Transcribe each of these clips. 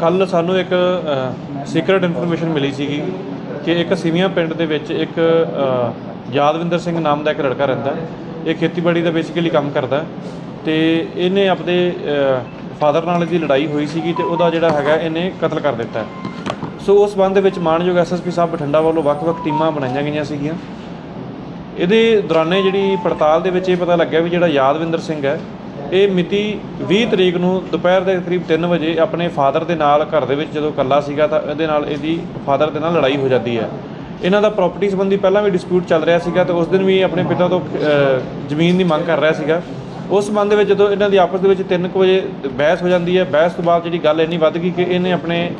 ਕੱਲ ਸਾਨੂੰ ਇੱਕ ਸੀਕ੍ਰੀਟ ਇਨਫੋਰਮੇਸ਼ਨ ਮਿਲੀ ਸੀਗੀ ਕਿ ਇੱਕ ਸਿਵੀਆਂ ਪਿੰਡ ਦੇ ਵਿੱਚ ਇੱਕ ਯਾਦਵਿੰਦਰ ਸਿੰਘ ਨਾਮ ਦਾ ਇੱਕ ਲੜਕਾ ਰਹਿੰਦਾ। ਇਹ ਖੇਤੀਬਾੜੀ ਦਾ ਬੇਸਿਕਲੀ ਕੰਮ ਕਰਦਾ ਤੇ ਇਹਨੇ ਆਪਣੇ ਫਾਦਰ ਨਾਲ ਇਹਦੀ ਲੜਾਈ ਹੋਈ ਸੀਗੀ ਤੇ ਉਹਦਾ ਜਿਹੜਾ ਹੈਗਾ ਇਹਨੇ ਕਤਲ ਕਰ ਦਿੱਤਾ। ਸੋ ਉਸ ਸੰਬੰਧ ਦੇ ਵਿੱਚ ਮਾਨਯੋਗ ਐਸਐਸਪੀ ਸਾਹਿਬ ਬਠਿੰਡਾ ਵੱਲੋਂ ਵੱਖ-ਵੱਖ ਟੀਮਾਂ ਬਣਾਈਆਂ ਗਈਆਂ ਸੀਗੀਆਂ। ਇਹਦੇ ਦੌਰਾਨੇ ਜਿਹੜੀ ਪੜਤਾਲ ਦੇ ਵਿੱਚ ਇਹ ਪਤਾ ਲੱਗਿਆ ਵੀ ਜਿਹੜਾ ਯਾਦਵਿੰਦਰ ਸਿੰਘ ਹੈ ਇਹ ਮਿਤੀ 20 ਤਰੀਕ ਨੂੰ ਦੁਪਹਿਰ ਦੇ ਕਰੀਬ 3 ਵਜੇ ਆਪਣੇ ਫਾਦਰ ਦੇ ਨਾਲ ਘਰ ਦੇ ਵਿੱਚ ਜਦੋਂ ਇਕੱਲਾ ਸੀਗਾ ਤਾਂ ਇਹਦੇ ਨਾਲ ਇਹਦੀ ਫਾਦਰ ਦੇ ਨਾਲ ਲੜਾਈ ਹੋ ਜਾਂਦੀ ਹੈ। ਇਹਨਾਂ ਦਾ ਪ੍ਰਾਪਰਟੀ ਸੰਬੰਧੀ ਪਹਿਲਾਂ ਵੀ ਡਿਸਪਿਊਟ ਚੱਲ ਰਿਹਾ ਸੀਗਾ ਤੇ ਉਸ ਦਿਨ ਵੀ ਆਪਣੇ ਪਿਤਾ ਤੋਂ ਜ਼ਮੀਨ ਦੀ ਮੰਗ ਕਰ ਰਿਹਾ ਸੀਗਾ। ਉਸ ਸੰਬੰਧ ਦੇ ਵਿੱਚ ਜਦੋਂ ਇਹਨਾਂ ਦੀ ਆਪਸ ਦੇ ਵਿੱਚ 3 ਵਜੇ ਬਹਿਸ ਹੋ ਜਾਂਦੀ ਹੈ, ਬਹਿਸ ਤੋਂ ਬਾਅਦ ਜਿਹੜੀ ਗੱਲ ਇੰਨੀ ਵੱਧ ਗਈ ਕਿ ਇਹਨੇ ਆਪਣੇ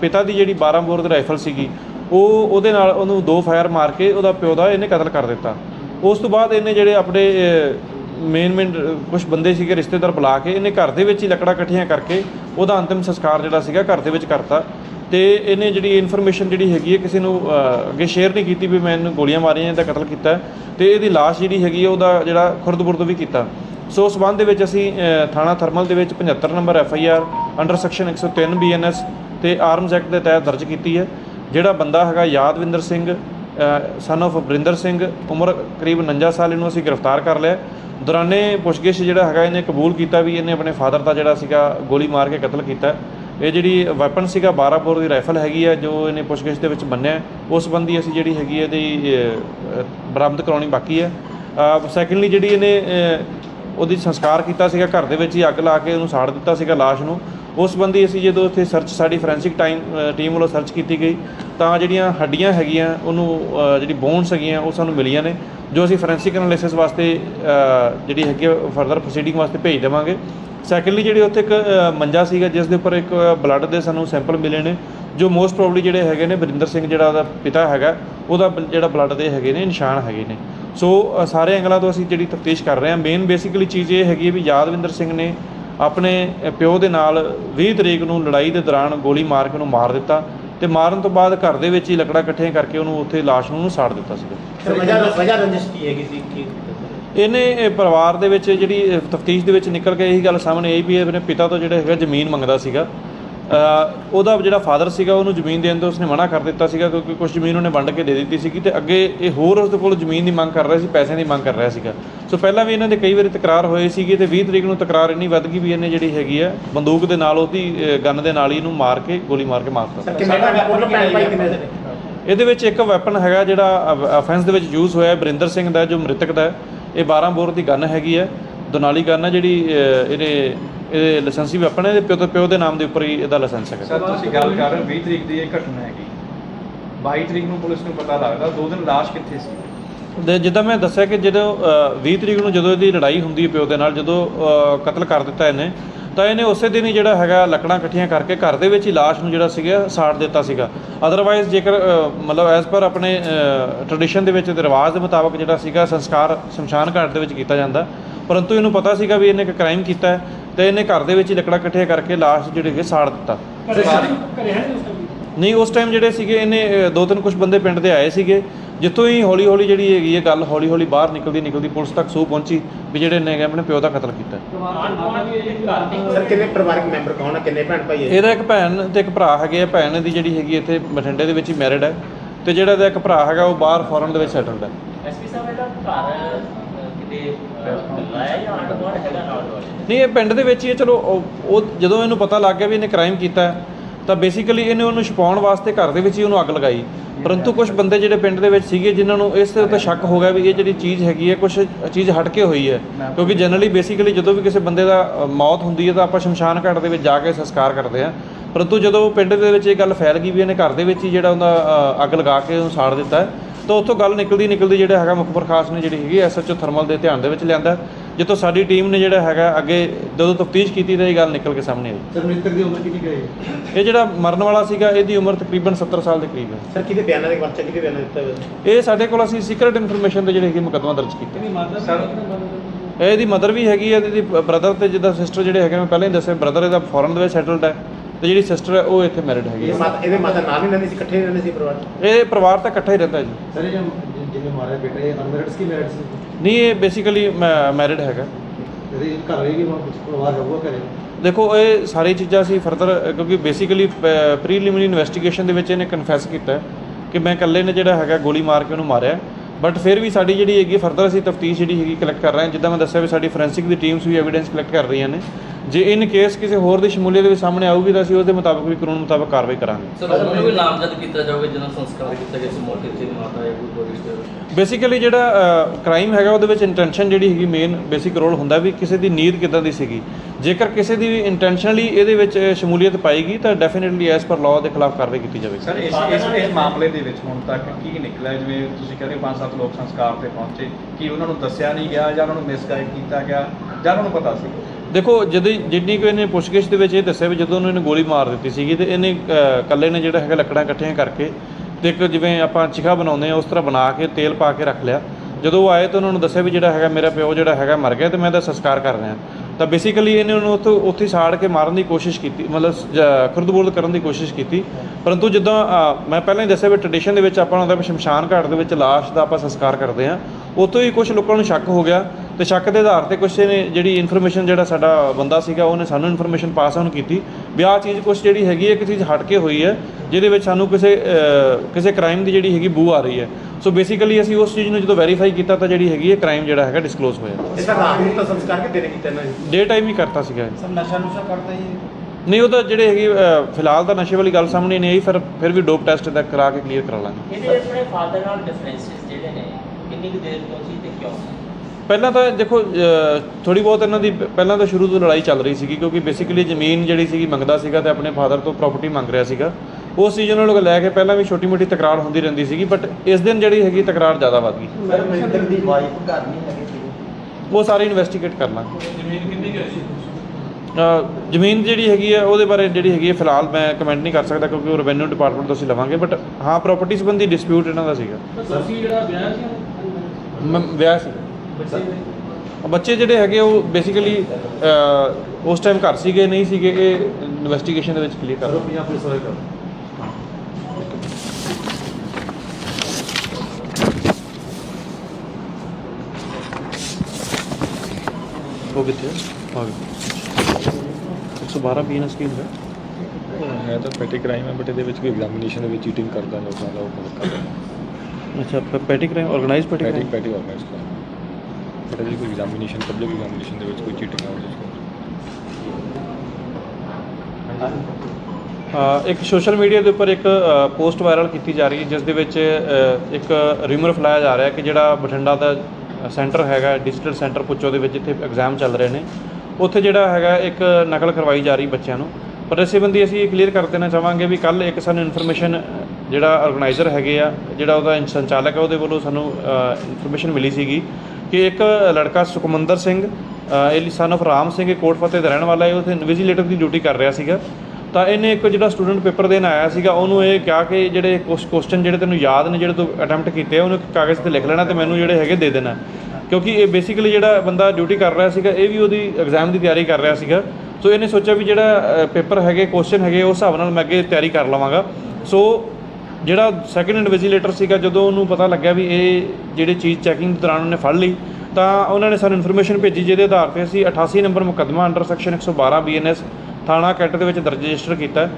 ਪਿਤਾ ਦੀ ਜਿਹੜੀ 12 ਬੋਰ ਦੀ ਰਾਈਫਲ ਸੀਗੀ, ਉਹ ਉਹਦੇ ਨਾਲ ਉਹਨੂੰ ਦੋ ਫਾਇਰ ਮਾਰ ਕੇ ਉਹਦਾ ਪਿਓ ਦਾ ਇਹਨੇ ਕਤਲ ਕਰ ਦਿੱਤਾ। ਉਸ ਤੋਂ ਬਾਅਦ ਇਹਨੇ ਜਿਹੜੇ ਆਪਣੇ ਮੇਨ ਮੇਨ ਕੁਝ ਬੰਦੇ ਸੀਗੇ ਰਿਸ਼ਤੇਦਾਰ ਬੁਲਾ ਕੇ, ਇਹਨੇ ਘਰ ਦੇ ਵਿੱਚ ਹੀ ਲੱਕੜਾਂ ਇਕੱਠੀਆਂ ਕਰਕੇ ਉਹਦਾ ਅੰਤਿਮ ਸੰਸਕਾਰ ਜਿਹੜਾ ਸੀਗਾ ਘਰ ਦੇ ਵਿੱਚ ਕਰਤਾ। ਤੇ ਇਹਨੇ ਜਿਹੜੀ ਇਨਫੋਰਮੇਸ਼ਨ ਜਿਹੜੀ ਹੈਗੀ ਹੈ, ਕਿਸੇ ਨੂੰ ਅੱਗੇ ਸ਼ੇਅਰ ਨਹੀਂ ਕੀਤੀ ਵੀ ਮੈਂ ਇਹਨੂੰ ਗੋਲੀਆਂ ਮਾਰੀਆਂ ਇਹਦਾ ਕਤਲ ਕੀਤਾ। ਹੈ ਤੇ ਇਹਦੀ ਲਾਸ਼ ਜਿਹੜੀ ਹੈਗੀ ਹੈ, ਉਹਦਾ ਜਿਹੜਾ ਖੁਰਦ-ਬੁਰਦ ਵੀ ਕੀਤਾ। ਸੋ ਉਸ ਸੰਬੰਧ ਦੇ ਵਿੱਚ ਅਸੀਂ ਥਾਣਾ ਥਰਮਲ ਦੇ ਵਿੱਚ 75 number F I R under section 103 B N S ਤੇ ਆਰਮਸ ਐਕਟ ਦੇ ਤਹਿਤ ਦਰਜ ਕੀਤੀ ਹੈ। ਜਿਹੜਾ ਬੰਦਾ ਹੈਗਾ ਯਾਦਵਿੰਦਰ ਸਿੰਘ ਸਨ of ਬਰਿੰਦਰ ਸਿੰਘ, ਉਮਰ ਕਰੀਬ 49 ਸਾਲ, ਇਹਨੂੰ ਅਸੀਂ ਗ੍ਰਿਫਤਾਰ ਕਰ ਲਿਆ। ਦੌਰਾਨੇ ਪੁੱਛਗਿੱਛ ਜਿਹੜਾ ਹੈਗਾ ਇਹਨੇ ਕਬੂਲ ਕੀਤਾ ਵੀ ਇਹਨੇ ਆਪਣੇ ਫਾਦਰ ਦਾ ਜਿਹੜਾ ਸੀਗਾ ਗੋਲੀ ਮਾਰ ਕੇ ਕਤਲ ਕੀਤਾ। ਇਹ ਜਿਹੜੀ ਵੈਪਨ ਸੀਗਾ 12 ਬੋਰ ਦੀ ਰਾਈਫਲ ਹੈਗੀ ਹੈ ਜੋ ਇਹਨੇ ਪੁੱਛਗਿੱਛ ਦੇ ਵਿੱਚ ਮੰਨਿਆ ਉਸ ਸੰਬੰਧੀ ਅਸੀਂ ਜਿਹੜੀ ਹੈਗੀ ਇਹਦੀ ਬਰਾਮਦ ਕਰਾਉਣੀ ਬਾਕੀ ਹੈ। ਸੈਕੰਡਲੀ ਜਿਹੜੀ ਇਹਨੇ ਉਹਦੀ ਸੰਸਕਾਰ ਕੀਤਾ ਸੀਗਾ, ਘਰ ਦੇ ਵਿੱਚ ਹੀ ਅੱਗ ਲਾ ਕੇ ਉਹਨੂੰ ਸਾੜ ਦਿੱਤਾ ਸੀਗਾ ਲਾਸ਼ ਨੂੰ। ਉਸ ਸੰਬੰਧੀ ਅਸੀਂ ਜਦੋਂ ਉੱਥੇ ਸਰਚ ਸਾਡੀ ਫੋਰੈਂਸਿਕ ਟਾਈਮ ਟੀਮ ਵੱਲੋਂ ਸਰਚ ਕੀਤੀ ਗਈ, ਤਾਂ ਜਿਹੜੀਆਂ ਹੱਡੀਆਂ ਹੈਗੀਆਂ, ਉਹਨੂੰ ਜਿਹੜੀ ਬੋਨਸ ਹੈਗੀਆਂ, ਉਹ ਸਾਨੂੰ ਮਿਲੀਆਂ ਨੇ। ਜੋ ਅਸੀਂ ਫੋਰੈਂਸਿਕ ਐਨਾਲਿਸਿਸ ਵਾਸਤੇ ਜਿਹੜੀ ਹੈਗੀ ਫਰਦਰ ਪ੍ਰੋਸੀਡਿੰਗ ਵਾਸਤੇ ਭੇਜ ਦੇਵਾਂਗੇ। ਸੈਕੰਡਲੀ ਜਿਹੜੇ ਉੱਥੇ ਇੱਕ ਮੰਜਾ ਸੀਗਾ, ਜਿਸ ਦੇ ਉੱਪਰ ਇੱਕ ਬਲੱਡ ਦੇ ਸਾਨੂੰ ਸੈਂਪਲ ਮਿਲੇ ਨੇ, ਜੋ ਮੋਸਟ ਪ੍ਰੋਬਬਲੀ ਜਿਹੜੇ ਹੈਗੇ ਨੇ ਬਰਿੰਦਰ ਸਿੰਘ ਜਿਹੜਾ ਉਹਦਾ ਪਿਤਾ ਹੈਗਾ, ਉਹਦਾ ਬਲ- ਜਿਹੜਾ ਬਲੱਡ ਦੇ ਹੈਗੇ ਨੇ, ਨਿਸ਼ਾਨ ਹੈਗੇ ਨੇ। ਸੋ ਸਾਰੇ ਐਂਗਲਾਂ ਤੋਂ ਅਸੀਂ ਜਿਹੜੀ ਤਫਤੀਸ਼ ਕਰ ਰਹੇ ਹਾਂ। ਮੇਨ ਬੇਸਿਕਲੀ ਚੀਜ਼ ਇਹ ਹੈਗੀ ਹੈ ਵੀ ਯਾਦਵਿੰਦਰ ਸਿੰਘ ਨੇ ਆਪਣੇ ਪਿਓ ਦੇ ਨਾਲ 20 ਤਰੀਕ ਨੂੰ ਲੜਾਈ ਦੇ ਦੌਰਾਨ ਗੋਲੀ ਮਾਰ ਕੇ ਉਹਨੂੰ ਮਾਰ ਦਿੱਤਾ। ਤੇ ਮਾਰਨ ਤੋਂ ਬਾਅਦ ਘਰ ਦੇ ਵਿੱਚ ਹੀ ਲੱਕੜਾਂ ਇਕੱਠੀਆਂ ਕਰਕੇ ਉਹਨੂੰ ਉੱਥੇ ਲਾਸ਼ ਨੂੰ ਸਾੜ ਦਿੱਤਾ ਸੀਗਾ। ਸਰ ਵਜ੍ਹਾ ਵਜ੍ਹਾ ਰੰਜਿਸ਼ ਕੀ ਹੈਗੀ ਸੀ? ਕਿ ਇਹਨੇ ਇਹ ਪਰਿਵਾਰ ਦੇ ਵਿੱਚ ਜਿਹੜੀ ਤਫਤੀਸ਼ ਦੇ ਵਿੱਚ ਨਿਕਲ ਕੇ ਇਹੀ ਗੱਲ ਸਾਹਮਣੇ ਆਈ ਵੀ ਇਹ ਆਪਣੇ ਪਿਤਾ ਤੋਂ ਜਿਹੜਾ ਹੈਗਾ ਜ਼ਮੀਨ ਮੰਗਦਾ ਸੀਗਾ। ਉਹਦਾ ਜਿਹੜਾ ਫਾਦਰ ਸੀਗਾ ਉਹਨੂੰ ਜ਼ਮੀਨ ਦੇਣ ਤੋਂ ਉਸਨੇ ਮਨਾ ਕਰ ਦਿੱਤਾ ਸੀਗਾ ਕਿਉਂਕਿ ਕੁਝ ਜ਼ਮੀਨ ਉਹਨੇ ਵੰਡ ਕੇ ਦੇ ਦਿੱਤੀ ਸੀਗੀ ਤੇ ਅੱਗੇ ਇਹ ਹੋਰ ਉਸਦੇ ਕੋਲ ਜ਼ਮੀਨ ਦੀ ਮੰਗ ਕਰ ਰਿਹਾ ਸੀ ਪੈਸਿਆਂ ਦੀ ਮੰਗ ਕਰ ਰਿਹਾ ਸੀਗਾ। ਸੋ ਪਹਿਲਾਂ ਵੀ ਇਹਨਾਂ ਦੇ ਕਈ ਵਾਰੀ ਤਕਰਾਰ ਹੋਏ ਸੀਗੇ ਤੇ 20 ਤਰੀਕ ਨੂੰ ਤਕਰਾਰ ਇੰਨੀ ਵੱਧ ਗਈ ਵੀ ਇਹਨੇ ਜਿਹੜੀ ਹੈਗੀ ਹੈ ਬੰਦੂਕ ਦੇ ਨਾਲ ਉਹਦੀ ਗਨ ਦੇ ਨਾਲ ਹੀ ਇਹਨੂੰ ਮਾਰ ਕੇ ਗੋਲੀ ਮਾਰ ਕੇ ਕਿੰਨੇ ਸੀ? ਇਹਦੇ ਵਿੱਚ ਇੱਕ ਵੈਪਨ ਹੈਗਾ ਜਿਹੜਾ ਅਫੈਂਸ ਦੇ ਵਿੱਚ ਯੂਜ਼ ਹੋਇਆ ਬਰਿੰਦਰ ਸਿੰਘ ਦਾ ਜੋ ਮ੍ਰਿਤਕ ਦਾ। ਇਹ 12 ਬੋਰ ਦੀ ਗਨ ਹੈਗੀ ਹੈ। ਦੋਨਾਲੀ ਗਨ ਹੈ ਜਿਹੜੀ ਅਹ, ਇਹਦੇ ਲਾਇਸੈਂਸੀ ਵੈਪਨ ਹੈ ਇਹਦੇ ਪਿਓ ਤੇ ਪਿਓ ਦੇ ਨਾਮ ਦੇ ਉੱਪਰ ਹੀ ਇਹਦਾ ਲਾਇਸੈਂਸ ਹੈਗਾ। ਸਰ ਤੁਸੀਂ ਗੱਲ ਕਰ ਰਹੇ ਹੋ 20 ਤਰੀਕ ਦੀ ਇਹ ਘਟਨਾ ਹੈਗੀ। 22 ਤਰੀਕ ਨੂੰ ਪੁਲਿਸ ਨੂੰ ਪਤਾ ਲੱਗਦਾ ਦੋ ਦਿਨ ਲਾਸ਼ ਕਿੱਥੇ ਸੀ? ਦੇ ਜਿੱਦਾਂ ਮੈਂ ਦੱਸਿਆ ਕਿ ਜਦੋਂ ਅ, 20 ਤਰੀਕ ਨੂੰ ਜਦੋਂ ਇਹਦੀ ਲੜਾਈ ਹੁੰਦੀ ਹੈ ਪਿਓ ਦੇ ਨਾਲ ਜਦੋਂ ਅ, ਕਤਲ ਕਰ ਦਿੱਤਾ ਇਹਨੇ ਤਾਂ ਇਹਨੇ ਉਸੇ ਦਿਨ ਹੀ ਜਿਹੜਾ ਹੈਗਾ ਲੱਕੜਾਂ ਇਕੱਠੀਆਂ ਕਰਕੇ ਘਰ ਦੇ ਵਿੱਚ ਹੀ ਲਾਸ਼ ਨੂੰ ਜਿਹੜਾ ਸੀਗਾ ਸਾੜ ਦਿੱਤਾ ਸੀਗਾ। ਅਦਰਵਾਈਜ਼ ਜੇਕਰ ਅ, ਮਤਲਬ ਐਜ਼ ਪਰ ਆਪਣੇ ਟ੍ਰੈਡੀਸ਼ਨ ਦੇ ਵਿੱਚ ਤੇ ਰਿਵਾਜ ਦੇ ਮੁਤਾਬਕ ਜਿਹੜਾ ਸੀਗਾ ਸੰਸਕਾਰ ਸ਼ਮਸ਼ਾਨ ਘਾਟ ਦੇ ਵਿੱਚ ਕੀਤਾ ਜਾਂਦਾ। ਪਰੰਤੂ ਇਹਨੂੰ ਪਤਾ ਸੀਗਾ ਵੀ ਇਹਨੇ ਇੱਕ ਕ੍ਰਾਈਮ ਕੀਤਾ ਹੈ। ਤੇ ਇਹਨੇ ਘਰ ਦੇ ਵਿੱਚ ਹੀ ਲੱਕੜਾਂ ਇਕੱਠੀਆਂ ਕਰਕੇ ਲਾਸ਼ ਜਿਹੜੀ ਹੈਗੀ ਸਾੜ ਦਿੱਤਾ। ਨਹੀਂ ਉਸ ਟਾਈਮ ਜਿਹੜੇ ਸੀਗੇ ਇਹਨੇ ਅ, ਦੋ ਤਿੰਨ ਕੁਝ ਬੰਦੇ ਪਿੰਡ ਦੇ ਆਏ ਸੀਗੇ। ਜਿੱਥੋਂ ਹੀ ਹੌਲੀ ਹੌਲੀ ਜਿਹੜੀ ਹੈਗੀ ਇਹ ਗੱਲ ਹੌਲੀ ਹੌਲੀ ਬਾਹਰ ਨਿਕਲਦੀ ਨਿਕਲਦੀ ਪੁਲਿਸ ਤੱਕ ਸੂ ਪਹੁੰਚੀ ਵੀ ਜਿਹੜੇ ਨੇ ਆਪਣੇ ਪਿਓ ਦਾ ਕਤਲ ਕੀਤਾ। ਸਰ ਕਿੰਨੇ ਪਰਿਵਾਰਕ ਮੈਂਬਰ ਕੌਣ ਹੈ ਕਿੰਨੇ ਭੈਣ ਭਾਈ ਹੈ ਇਹਦਾ ਇੱਕ ਭੈਣ ਤੇ ਇੱਕ ਭਰਾ ਹੈਗੇ ਆ। ਭੈਣ ਦੀ ਜਿਹੜੀ ਹੈਗੀ ਇੱਥੇ ਬਠਿੰਡੇ ਦੇ ਵਿੱਚ ਹੀ ਮੈਰਿਡ ਹੈ ਤੇ ਜਿਹੜਾ ਇਹਦਾ ਇੱਕ ਭਰਾ ਹੈਗਾ ਉਹ ਬਾਹਰ ਫੋਰਨ ਦੇ ਵਿੱਚ ਸੈਟਲਡ ਹੈ ਐਸਪੀ ਸਾਹਿਬ ਇਹਦਾ ਘਰ ਅਹ, ਕਿਤੇ ਨਹੀਂ ਇਹ ਪਿੰਡ ਦੇ ਵਿੱਚ ਹੀ ਹੈ ਚਲੋ ਉਹ- ਉਹ ਜਦੋਂ ਇਹਨੂੰ ਪਤਾ ਲੱਗ ਗਿਆ ਵੀ ਇਹਨੇ ਕ੍ਰਾਈਮ ਕੀਤਾ ਹੈ, ਤਾਂ ਬੇਸਿਕਲੀ ਇਹਨੇ ਉਹਨੂੰ ਛੁਪਾਉਣ ਵਾਸਤੇ ਘਰ ਦੇ ਵਿੱਚ ਹੀ ਉਹਨੂੰ ਅੱਗ ਲਗਾਈ। ਪਰੰਤੂ ਕੁਝ ਬੰਦੇ ਜਿਹੜੇ ਪਿੰਡ ਦੇ ਵਿੱਚ ਸੀਗੇ ਜਿਨ੍ਹਾਂ ਨੂੰ ਇਸ ਦੇ ਉੱਤੇ ਸ਼ੱਕ ਹੋ ਗਿਆ ਵੀ ਇਹ ਜਿਹੜੀ ਚੀਜ਼ ਹੈਗੀ ਹੈ ਕੁਝ ਚੀਜ਼ ਹਟ ਕੇ ਹੋਈ ਹੈ। ਕਿਉਂਕਿ ਜਨਰਲੀ ਬੇਸਿਕਲੀ ਜਦੋਂ ਵੀ ਕਿਸੇ ਬੰਦੇ ਦਾ ਅ, ਮੌਤ ਹੁੰਦੀ ਹੈ ਤਾਂ ਆਪਾਂ ਸ਼ਮਸ਼ਾਨ ਘਾਟ ਦੇ ਵਿੱਚ ਜਾ ਕੇ ਸੰਸਕਾਰ ਕਰਦੇ ਹਾਂ। ਪਰੰਤੂ ਜਦੋਂ ਪਿੰਡ ਦੇ ਵਿੱਚ ਇਹ ਗੱਲ ਫੈਲ ਗਈ ਵੀ ਇਹਨੇ ਘਰ ਦੇ ਵਿੱਚ ਹੀ ਜਿਹੜਾ ਉਹਦਾ ਅ, ਅੱਗ ਲਗਾ ਕੇ ਉਹਨੂੰ ਸਾੜ ਦਿੱਤਾ ਹੈ ਤਾਂ ਉੱਥੋਂ ਗੱਲ ਨਿਕਲਦੀ ਨਿਕਲਦੀ ਜਿਹੜਾ ਹੈਗਾ ਮੁਖਬਰ ਖਾਸ ਨੇ ਜਿਹੜੀ ਹੈਗੀ ਐਸਐਚਓ ਥਰਮਲ ਦੇ ਧਿਆਨ ਦੇ ਵਿੱਚ ਲਿਆਂਦਾ ਜਿੱਥੋਂ ਸਾਡੀ ਟੀਮ ਨੇ ਜਿਹੜਾ ਹੈਗਾ ਅੱਗੇ ਜਦੋਂ ਤਫਤੀਸ਼ ਕੀਤੀ ਤਾਂ ਇਹ ਗੱਲ ਨਿਕਲ ਕੇ ਸਾਹਮਣੇ ਆਈ। ਸਰ ਮ੍ਰਿਤਕ ਦੀ ਉਮਰ ਕਿੰਨੀ ਹੈ? ਇਹ ਜਿਹੜਾ ਮਰਨ ਵਾਲਾ ਸੀਗਾ ਇਹਦੀ ਉਮਰ ਤਕਰੀਬਨ 70 ਸਾਲ ਦੇ ਕਰੀਬ ਹੈ। ਸਰ ਕਿਹਦੇ ਬਿਆਨਾਂ ਦੇ ਪਰਚਾ ਕਿਹਦੇ ਬਿਆਨਾਂ ਦਿੱਤਾ ਹੋਇਆ ਇਹ ਸਾਡੇ ਕੋਲ ਅਸੀਂ ਸੀਕ੍ਰੀਟ ਇਨਫੋਰਮੇਸ਼ਨ ਤੇ ਜਿਹੜੇ ਹੈਗੇ ਮੁਕੱਦਮਾ ਦਰਜ ਕੀਤਾ। ਸਰ ਇਹਦੀ ਮਦਰ ਵੀ ਹੈਗੀ ਹੈ ਇਹਦੀ ਬ੍ਰਦਰ ਤੇ ਜਿੱਦਾਂ ਸਿਸਟਰ ਜਿਹੜੇ ਹੈਗੇ ਮੈਂ ਪਹਿਲਾਂ ਹੀ ਦੱਸਿਆ ਬ੍ਰਦਰ ਇਹਦਾ ਫੋਰਨ ਦੇ ਵਿੱਚ ਸੈਟਲਡ ਹੈ। ਤੇ ਜਿਹੜੀ ਸਿਸਟਰ ਹੈ ਉਹ ਇੱਥੇ ਮੈਰਿਡ ਹੈਗੀ ਇਹ ਹੈ ਮਾਤਾ ਇਹਦੇ ਮਾਤਾ ਨਾਲ ਹੀ ਰਹਿੰਦੇ ਸੀ ਇਕੱਠੇ ਹੀ ਰਹਿੰਦੇ ਸੀ ਪਰਿਵਾਰ? 'ਚ? ਇਹ ਪਰਿਵਾਰ ਤਾਂ ਇਕੱਠਾ ਹੀ ਰਹਿੰਦਾ ਜੀ। ਸਰ ਇਹ ਜੋ ਜਿਹਨੇ ਮਾਰਿਆ ਬੇਟਾ ਇਹ ਅਨਮੈਰਿਡ ਸੀ ਮੈਰਿਡ ਸੀ? ਨਹੀਂ ਇਹ ਬੇਸਿਕਲੀ ਮੈਰਿਡ ਹੈਗਾ। ਇਹਦੇ ਘਰ ਰਹੇਗੀ ਹੁਣ ਪਰਿਵਾਰ ਰਹੂਗਾ ਘਰੇ? ਦੇਖੋ ਇਹ ਸਾਰੀ ਚੀਜ਼ਾਂ ਅਸੀਂ ਫਰਦਰ ਕਿਉਂਕਿ ਬੇਸਿਕਲੀ ਪ੍ਰੀਲਿਮਿਨਰੀ ਇਨਵੈਸਟੀਗੇਸ਼ਨ ਦੇ ਵਿੱਚ ਇਹਨੇ ਕਨਫੈਸ ਕੀਤਾ ਹੈ ਕਿ ਮੈਂ ਇਕੱਲੇ ਨੇ ਜਿਹੜਾ ਹੈਗਾ ਗੋਲੀ ਮਾਰ ਕੇ ਉਹਨੂੰ ਮਾਰਿਆ ਬਟ ਫਿਰ ਵੀ ਸਾਡੀ ਜਿਹੜੀ ਹੈਗੀ ਫਰਦਰ ਅਸੀਂ ਤਫਤੀਸ਼ ਜਿਹੜੀ ਹੈਗੀ ਕਲੈਕਟ ਕਰ ਰਹੇ ਹਾਂ। ਜਿੱਦਾਂ ਮੈਂ ਦੱਸਿਆ ਵੀ ਸਾਡੀ ਫੋਰੈਂਸਿਕ ਦੀ ਟੀਮਸ ਵੀ ਐਵੀਡੈਂਸ ਕਲੈਕਟ ਕਰ ਰਹੀਆਂ ਨੇ। ਜੇ ਇਨ ਕੇਸ ਕਿਸੇ ਹੋਰ ਦੀ ਸ਼ਮੂਲੀਅਤ ਦੇ ਵਿੱਚ ਸਾਹਮਣੇ ਆਊਗੀ ਤਾਂ ਅਸੀਂ ਉਸ ਦੇ ਮੁਤਾਬਕ ਵੀ ਕਾਨੂੰਨ ਮੁਤਾਬਕ ਕਾਰਵਾਈ ਕਰਾਂਗੇ। ਸਰ ਉਹਨਾਂ ਨੂੰ ਵੀ ਨਾਮਜ਼ਦ ਕੀਤਾ ਜਾਊਗਾ ਜਿਹਨਾਂ ਸੰਸਕਾਰ ਕੀਤਾ ਗਿਆ ਸੀ ਮੌਕੇ ਤੇ ਮਾਤਾ ਜਾਂ ਕੋਈ ਬੋਡੀ ਤੇ ਬੇਸਿਕਲੀ ਜਿਹੜਾ ਕ੍ਰਾਈਮ ਹੈਗਾ ਉਹਦੇ ਵਿੱਚ ਇੰਟੈਂਸ਼ਨ ਜਿਹੜੀ ਹੈਗੀ ਮੇਨ ਬੇਸਿਕ ਰੋਲ ਹੁੰਦਾ ਵੀ ਕਿਸੇ ਦੀ ਨੀਤ ਕਿੱਦਾਂ ਦੀ ਸੀਗੀ। ਜੇਕਰ ਕਿਸੇ ਦੀ ਇੰਟੈਂਸ਼ਨਲੀ ਇਹਦੇ ਵਿੱਚ ਸ਼ਮੂਲੀਅਤ ਪਾਏਗੀ ਤਾਂ ਡੈਫੀਨਿਟਲੀ ਐਸ ਪਰ ਲਾਅ ਦੇ ਖਿਲਾਫ ਕਾਰਵਾਈ ਕੀਤੀ ਜਾਵੇਗੀ। ਸਰ ਇਸ ਇਸ ਇਸ ਮਾਮਲੇ ਦੇ ਵਿੱਚ ਹੁਣ ਤੱਕ ਕੀ ਨਿਕਲਿਆ? ਜਿਵੇਂ ਤੁਸੀਂ ਕਹਿੰਦੇ ਪੰਜ ਸੱਤ ਲੋਕ ਸੰਸਕਾਰ ਤੇ ਪਹੁੰਚੇ ਕੀ ਉਹਨਾਂ ਨੂੰ ਦੱਸਿਆ ਨਹੀਂ ਗਿਆ ਜਾਂ ਉਹਨਾਂ ਨੂੰ ਮਿਸਗਾਈਡ ਕੀਤਾ ਗਿਆ? ਜਾਂ ਉਹਨਾਂ ਨੂੰ ਪਤਾ ਸੀ? ਦੇਖੋ, ਜਦੋਂ ਜਿੰਨੀ ਕੋਈ ਇਹਨੇ ਪੁੱਛਗਿੱਛ ਦੇ ਵਿੱਚ ਇਹ ਦੱਸਿਆ ਵੀ ਜਦੋਂ ਉਹਨੂੰ ਇਹਨੇ ਗੋਲੀ ਮਾਰ ਦਿੱਤੀ ਸੀਗੀ ਤੇ ਇਹਨੇ ਇਕੱਲੇ ਨੇ ਜਿਹੜਾ ਹੈਗਾ ਲੱਕੜਾਂ ਇਕੱਠੀਆਂ ਕਰਕੇ ਤੇ ਇੱਕ ਜਿਵੇਂ ਆਪਾਂ ਚਿਖਾ ਬਣਾਉਂਦੇ ਆ ਉਸ ਤਰ੍ਹਾਂ ਬਣਾ ਕੇ ਤੇਲ ਪਾ ਕੇ ਰੱਖ ਲਿਆ। ਜਦੋਂ ਉਹ ਆਏ ਤਾਂ ਉਹਨਾਂ ਨੂੰ ਦੱਸਿਆ ਵੀ ਜਿਹੜਾ ਹੈਗਾ, ਮੇਰਾ ਪਿਓ ਜਿਹੜਾ ਹੈਗਾ ਮਰ ਗਿਆ ਤੇ ਮੈਂ ਇਹਦਾ ਸੰਸਕਾਰ ਕਰ ਰਿਹਾ। ਤਾਂ ਬੇਸਿਕਲੀ ਇਹਨੇ ਉਹਨੂੰ ਉੱਥੋਂ, ਉੱਥੇ ਹੀ ਸਾੜ ਕੇ ਮਾਰਨ ਦੀ ਕੋਸ਼ਿਸ਼ ਕੀਤੀ, ਮਤਲਬ ਖੁਰਦਬੁਰਦ ਕਰਨ ਦੀ ਕੋਸ਼ਿਸ਼ ਕੀਤੀ। ਪਰੰਤੂ ਜਿੱਦਾਂ ਮੈਂ ਪਹਿਲਾਂ ਹੀ ਦੱਸਿਆ ਵੀ ਟ੍ਰੈਡੀਸ਼ਨ ਦੇ ਵਿੱਚ ਆਪਾਂ ਨੂੰ ਹੁੰਦਾ ਸ਼ਮਸ਼ਾਨ ਘਾਟ ਦੇ ਵਿੱਚ ਲਾਸ਼ ਦਾ ਆਪਾਂ ਸੰਸਕਾਰ ਕਰਦੇ ਆ ਉੱਥੋਂ ਹੀ ਕੁਝ ਲੋਕਾਂ ਨੂੰ ਸ਼ੱਕ ਹੋ ਗਿਆ ਤੇ ਸ਼ੱਕ ਦੇ ਆਧਾਰ ਤੇ ਕੁਛ ਨੇ ਜਿਹੜੀ ਇਨਫੋਰਮੇਸ਼ਨ ਜਿਹੜਾ ਸਾਡਾ ਬੰਦਾ ਸੀਗਾ, ਉਹਨੇ ਸਾਨੂੰ ਇਨਫੋਰਮੇਸ਼ਨ ਪਾਸ ਆਨ ਕੀਤੀ ਵੀ ਆਹ ਚੀਜ਼ ਕੁਛ ਜਿਹੜੀ ਹੈਗੀ ਹੈ, ਇੱਕ ਚੀਜ਼ ਹਟ ਕੇ ਹੋਈ ਹੈ, ਜਿਹਦੇ ਵਿੱਚ ਸਾਨੂੰ ਕਿਸੇ ਕਿਸੇ ਕ੍ਰਾਈਮ ਦੀ ਜਿਹੜੀ ਹੈਗੀ ਬੂ ਆ ਰਹੀ ਹੈ। ਸੋ ਬੇਸਿਕਲੀ ਅਸੀਂ ਉਸ ਚੀਜ਼ ਨੂੰ ਜਦੋਂ ਵੈਰੀਫਾਈ ਕੀਤਾ ਤਾਂ ਜਿਹੜੀ ਹੈਗੀ ਹੈ ਕ੍ਰਾਈਮ ਜਿਹੜਾ ਹੈਗਾ ਡਿਸਕਲੋਜ਼ ਹੋਇਆ। ਇਸ ਦਾ ਰਾਤ ਨੂੰ ਤਾਂ ਸੰਸਕਾਰ ਕਿਤੇ ਨੇ ਕੀਤਾ ਨੇ। ਡੇ ਟਾਈਮ ਹੀ ਕਰਤਾ ਸੀਗਾ ਇਹ। ਸਰ ਨਸ਼ਾ ਨੁਸ਼ਾ ਕਰਦਾ ਜੀ। ਨਹੀਂ ਉਹ ਤਾਂ ਜਿਹੜੇ ਹੈਗੀ ਫਿਲਹਾਲ ਤਾਂ ਨਸ਼ੇ ਵਾਲੀ ਗੱਲ ਸਾਹਮਣੇ ਨਹੀਂ ਆਈ ਫਿਰ ਫਿਰ ਵੀ ਡੋਪ ਟੈਸਟ ਦਾ ਕਰਾ ਕੇ ਕਲੀਅਰ ਕਰਾ ਲਾਂਗੇ। ਇਹਦੇ ਆਪਣੇ ਫਾਦਰ ਨਾਲ ਡਿਫਰੈਂਸਿਸ ਜਿਹੜੇ ਨੇ ਕਿੰਨੀ ਕੁ ਦੇਰ ਤੋਂ ਸੀ ਤੇ ਕਿਉਂ ਪਹਿਲਾਂ ਤਾਂ ਦੇਖੋ ਥੋੜੀ ਬਹੁਤ ਇਹਨਾਂ ਦੀ ਪਹਿਲਾਂ ਤਾਂ ਸ਼ੁਰੂ ਤੋਂ ਲੜਾਈ ਚੱਲ ਰਹੀ ਸੀਗੀ ਕਿਉਂਕਿ ਬੇਸਿਕਲੀ ਜ਼ਮੀਨ ਜਿਹੜੀ ਸੀਗੀ ਮੰਗਦਾ ਸੀਗਾ ਤੇ ਆਪਣੇ ਫਾਦਰ ਤੋਂ ਪ੍ਰਾਪਰਟੀ ਮੰਗ ਰਿਹਾ ਸੀਗਾ। ਉਸ ਸੀਜ਼ਨ ਨੂੰ ਲੈ ਕੇ ਪਹਿਲਾਂ ਵੀ ਛੋਟੀ ਮੋਟੀ ਤਕਰਾਰ ਹੁੰਦੀ ਰਹਿੰਦੀ ਸੀਗੀ ਬਟ ਇਸ ਦਿਨ ਜਿਹੜੀ ਹੈਗੀ ਤਕਰਾਰ ਜ਼ਿਆਦਾ ਵੱਧ ਗਈ। ਸਰ ਮਹਿੰਦਰ ਦੀ ਵਾਈਫ ਘਰ ਨਹੀਂ ਹੈਗੀ ਸੀ। ਉਹ ਸਾਰੇ ਇਨਵੈਸਟੀਗੇਟ ਕਰ ਲਾਂਗੇ। ਜ਼ਮੀਨ ਕਿੰਨੀ ਕੁ ਸੀ? ਜ਼ਮੀਨ ਜਿਹੜੀ ਹੈਗੀ ਹੈ ਉਹਦੇ ਬਾਰੇ ਜਿਹੜੀ ਹੈਗੀ ਹੈ ਫਿਲਹਾਲ ਮੈਂ ਕਮੈਂਟ ਨਹੀਂ ਕਰ ਸਕਦਾ ਕਿਉਂਕਿ ਉਹ ਰੈਵਨਿਊ ਡਿਪਾਰਟਮੈਂਟ ਤੋਂ ਅਸੀਂ ਲਵਾਂਗੇ ਬਟ ਹਾਂ ਪ੍ਰਾਪਰਟੀ ਸੰਬੰਧੀ ਡਿਸਪਿਊਟ ਇਹਨਾਂ ਦਾ ਸੀਗਾ। ਤੁਸੀਂ ਜਿਹੜਾ ਵਿਆਹ ਸੀ ਮ- ਵਿਆਹ ਸੀ। ਬੱਚੇ ਜਿਹੜੇ ਹੈਗੇ ਉਹ ਬੇਸਿਕਲੀ ਉਸ ਟਾਈਮ ਘਰ ਸੀਗੇ ਨਹੀਂ ਸੀਗੇ ਇਹ ਇਨਵੈਸਟੀਗੇਸ਼ਨ ਦੇ ਵਿੱਚ ਕਲੀਅਰ ਕਰ ਕਰੋ ਪੰਜਾਬ ਪੁਲਿਸ ਵਾਲੇ ਕਰੋ। ਉਹ ਕਿੱਥੇ ਆ? ਗਿਆ 112 ਬੀਐਨਐਸ ਕੀ ਹੁੰਦਾ ਹੈ। ਤਾਂ ਪੈਟੀ ਕ੍ਰਾਈਮ ਹੈ ਬਟ ਇਹਦੇ ਵਿੱਚ ਕੋਈ ਐਗਜ਼ਾਮੀਨੇਸ਼ਨ ਦੇ ਵਿੱਚ ਚੀਟਿੰਗ ਕਰਦਾ ਲੋਕਾਂ ਦਾ ਉਹ ਕਰਦਾ ਅੱਛਾ petty crime organise petty petty crime? Petty organise crime but ਇਹਦੇ ਕੋਈ ਐਗਜ਼ਾਮੀਨੇਸ਼ਨ ਪਬਲਿਕ ਐਗਜ਼ਾਮੀਨੇਸ਼ਨ ਦੇ ਵਿੱਚ ਕੋਈ ਚੀਟਿੰਗ ਅ, ਇੱਕ ਸੋਸ਼ਲ ਮੀਡੀਆ ਦੇ ਉੱਪਰ ਇੱਕ ਪੋਸਟ ਵਾਇਰਲ ਕੀਤੀ ਜਾ ਰਹੀ ਹੈ ਜਿਸ ਦੇ ਵਿੱਚ ਇੱਕ ਰਿਮਰ ਫਲਾਇਆ ਜਾ ਰਿਹਾ ਕਿ ਜਿਹੜਾ ਬਠਿੰਡਾ ਦਾ ਸੈਂਟਰ ਹੈਗਾ ਡਿਜੀਟਲ ਸੈਂਟਰ ਪੁੱਛੋ ਦੇ ਵਿੱਚ ਜਿੱਥੇ ਐਗਜ਼ਾਮ ਚੱਲ ਰਹੇ ਨੇ। ਉੱਥੇ ਜਿਹੜਾ ਹੈਗਾ ਇੱਕ ਨਕਲ ਕਰਵਾਈ ਜਾ ਰਹੀ ਬੱਚਿਆਂ ਨੂੰ। ਪਰ ਇਸ ਸੰਬੰਧੀ ਅਸੀਂ ਇਹ ਕਲੀਅਰ ਕਰ ਦੇਣਾ ਚਾਹਾਂਗੇ ਵੀ ਕੱਲ ਇੱਕ ਸਾਨੂੰ ਇਨਫੋਰਮੇਸ਼ਨ ਜਿਹੜਾ ਆਰਗੇਨਾਈਜ਼ਰ ਹੈਗੇ ਆ, ਜਿਹੜਾ ਉਹਦਾ ਸੰਚਾਲਕ ਹੈ ਉਹਦੇ ਵੱਲੋਂ ਸਾਨੂੰ ਇਨਫੋਰਮੇਸ਼ਨ ਮਿਲੀ ਸੀਗੀ ਕਿ ਇੱਕ ਲੜਕਾ ਸੁਖਮੰਦਰ ਸਿੰਘ ਇਹ ਸਨ of ਰਾਮ ਸਿੰਘ ਕੋਟ ਫਤਿਹ ਦਾ ਰਹਿਣ ਵਾਲਾ ਹੈ। ਉਹ ਉੱਥੇ ਇਨਵਿਜੀਲੇਟਰ ਦੀ ਡਿਊਟੀ ਕਰ ਰਿਹਾ ਸੀਗਾ। ਤਾਂ ਇਹਨੇ ਇੱਕ ਜਿਹੜਾ ਸਟੂਡੈਂਟ ਪੇਪਰ ਦੇਣ ਆਇਆ ਸੀਗਾ, ਉਹਨੂੰ ਇਹ ਕਿਹਾ ਕਿ ਜਿਹੜੇ ਕੁਝ ਕੁਐਸਚਨ ਜਿਹੜੇ ਤੈਨੂੰ ਯਾਦ ਨੇ, ਜਿਹੜੇ ਤੂੰ ਅਟੈਂਪਟ ਕੀਤੇ ਉਹਨੂੰ ਇੱਕ ਕਾਗਜ਼ ਤੇ ਲਿਖ ਲੈਣਾ ਤੇ ਮੈਨੂੰ ਜਿਹੜੇ ਹੈਗੇ ਦੇ ਦੇਣਾ। ਕਿਉਂਕਿ ਇਹ ਬੇਸਿਕਲੀ ਜਿਹੜਾ ਬੰਦਾ ਡਿਊਟੀ ਕਰ ਰਿਹਾ ਸੀਗਾ, ਇਹ ਵੀ ਉਹਦੀ ਐਗਜ਼ਾਮ ਦੀ ਤਿਆਰੀ ਕਰ ਰਿਹਾ ਸੀਗਾ। ਸੋ ਇਹਨੇ ਸੋਚਿਆ ਵੀ ਜਿਹੜਾ ਪੇਪਰ ਹੈਗੇ ਕੁਐਸਚਨ ਹੈਗੇ, ਉਸ ਹਿਸਾਬ ਨਾਲ ਮੈਂ ਅੱਗੇ ਤਿਆਰੀ ਕਰ ਲਵਾਂਗਾ। ਸੋ ਜਿਹੜਾ ਸੈਕੰਡ ਇਨਵਿਜੀਲੇਟਰ ਸੀਗਾ, ਜਦੋਂ ਉਹਨੂੰ ਪਤਾ ਲੱਗਿਆ ਵੀ ਇਹ ਜਿਹੜੇ ਚੀਜ਼ ਚੈਕਿੰਗ ਦੌਰਾਨ ਉਹਨੇ ਫੜ ਲਈ, ਤਾਂ ਉਹਨਾਂ ਨੇ ਸਾਨੂੰ ਇਨਫੋਰਮੇਸ਼ਨ ਭੇਜੀ, ਜਿਹਦੇ ਆਧਾਰ ਤੇ ਅਸੀਂ 88 ਨੰਬਰ ਮੁਕੱਦਮਾ ਅੰਡਰ ਸੈਕਸ਼ਨ 112 ਬੀਐਨਐਸ ਥਾਣਾ ਕੈਂਟ ਦੇ ਵਿੱਚ ਦਰਜ ਰਜਿਸਟਰ ਕੀਤਾ